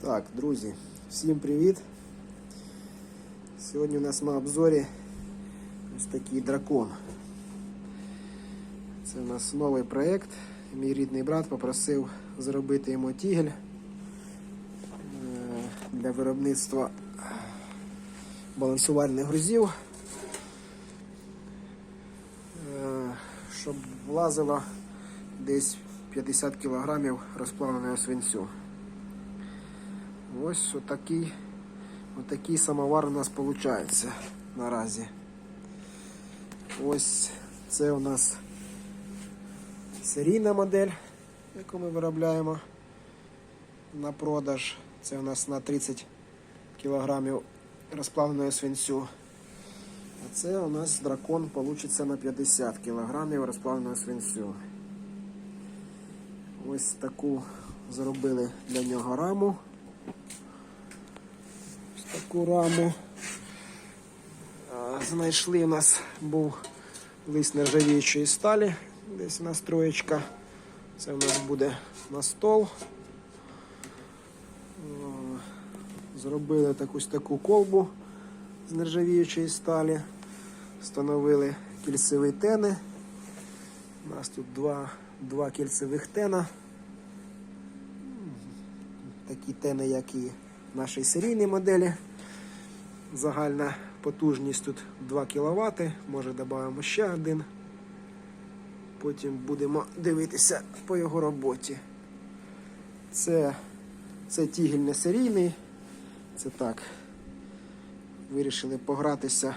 Так, друзі, всім привіт! Сьогодні у нас на обзорі ось такий дракон. Це у нас новий проєкт. Мій рідний брат попросив зробити йому тігель е, для виробництва балансувальних грузів, е, щоб влазило десь 50 кг розплавленого свинцю. Ось отакий, отакий самовар у нас виходить наразі. Ось це у нас серійна модель, яку ми виробляємо на продаж. Це у нас на 30 кг розплавленої свинцю. А це у нас дракон вийде на 50 кг розплавленого свинцю. Ось таку зробили для нього раму. Таку раму. Знайшли у нас був лист нержавіючої сталі. Десь у нас троєчка. Це у нас буде на стол. Зробили таку таку колбу з нержавіючої сталі. Встановили кільцеві тени. У нас тут два, два кільцевих тена. Такі тени, як і в нашій серійній моделі. Загальна потужність тут 2 кВт. Може додамо ще один. Потім будемо дивитися по його роботі. Це, це тігель не серійний. Це так. Вирішили погратися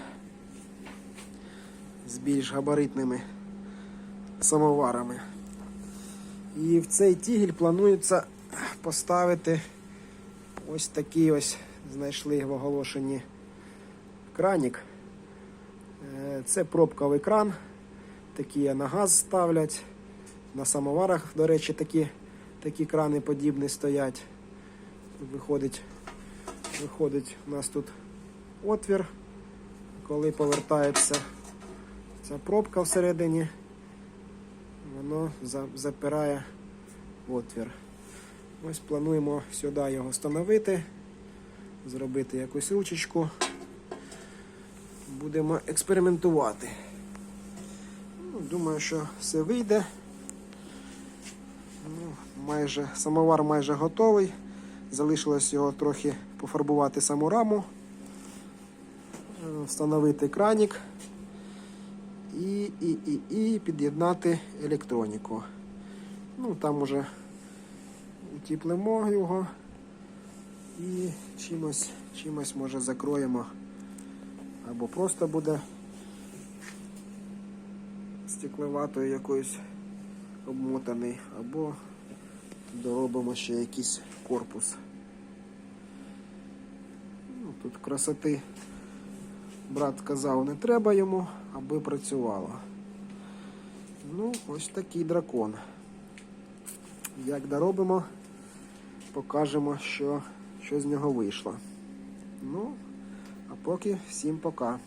з більш габаритними самоварами. І в цей тігель планується поставити ось такий ось, знайшли в оголошенні кранік. Е, Це пробковий кран. Такі на газ ставлять. На самоварах, до речі, такі, такі крани подібні стоять. Виходить, виходить у нас тут отвір, коли повертається ця пробка всередині, воно запирає отвір. Ось плануємо сюди його встановити, зробити якусь ручечку. Будемо експериментувати. Ну, думаю, що все вийде. Ну, майже, самовар майже готовий. Залишилось його трохи пофарбувати саму раму, е, встановити кранік і, і, і, і під'єднати електроніку. Ну, там уже утіплимо його і чимось, чимось може закроємо. Або просто буде стекловатою якоюсь обмотаний, або доробимо ще якийсь корпус. Ну, тут красоти брат казав, не треба йому, аби працювало. Ну, ось такий дракон. Як доробимо, покажемо, що, що з нього вийшло. Ну, а поки всім пока.